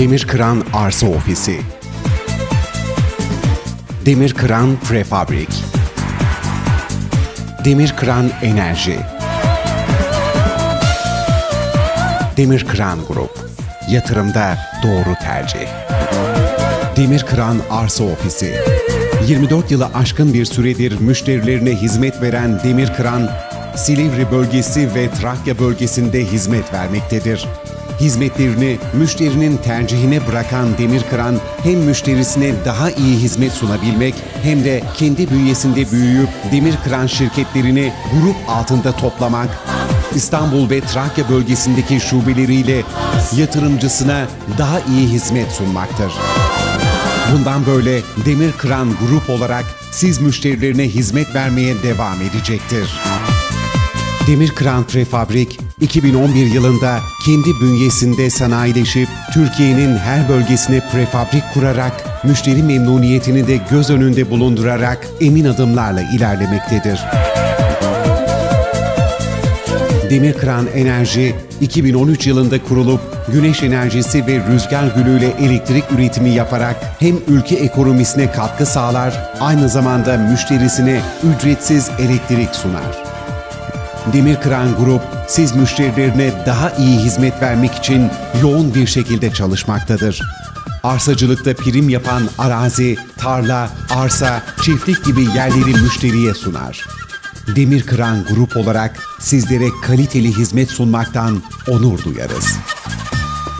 Demir Kıran Arsa Ofisi. Demir Kıran Prefabrik. Demir Kıran Enerji. Demir Kıran Grup. Yatırımda doğru tercih. Demir Kıran Arsa Ofisi. 24 yılı aşkın bir süredir müşterilerine hizmet veren Demir Kıran, Silivri bölgesi ve Trakya bölgesinde hizmet vermektedir. Hizmetlerini müşterinin tercihine bırakan Demir Kıran, hem müşterisine daha iyi hizmet sunabilmek hem de kendi bünyesinde büyüyüp Demir Kıran şirketlerini grup altında toplamak, İstanbul ve Trakya bölgesindeki şubeleriyle yatırımcısına daha iyi hizmet sunmaktır. Bundan böyle Demir Kıran Grup olarak siz müşterilerine hizmet vermeye devam edecektir. Demir Kıran Prefabrik 2011 yılında kendi bünyesinde sanayileşip Türkiye'nin her bölgesine prefabrik kurarak müşteri memnuniyetini de göz önünde bulundurarak emin adımlarla ilerlemektedir. Demirkıran Enerji 2013 yılında kurulup güneş enerjisi ve rüzgar gülüyle elektrik üretimi yaparak hem ülke ekonomisine katkı sağlar, aynı zamanda müşterisine ücretsiz elektrik sunar. Demirkıran Grup, siz müşterilerine daha iyi hizmet vermek için yoğun bir şekilde çalışmaktadır. Arsacılıkta prim yapan arazi, tarla, arsa, çiftlik gibi yerleri müşteriye sunar. Demirkıran Grup olarak sizlere kaliteli hizmet sunmaktan onur duyarız.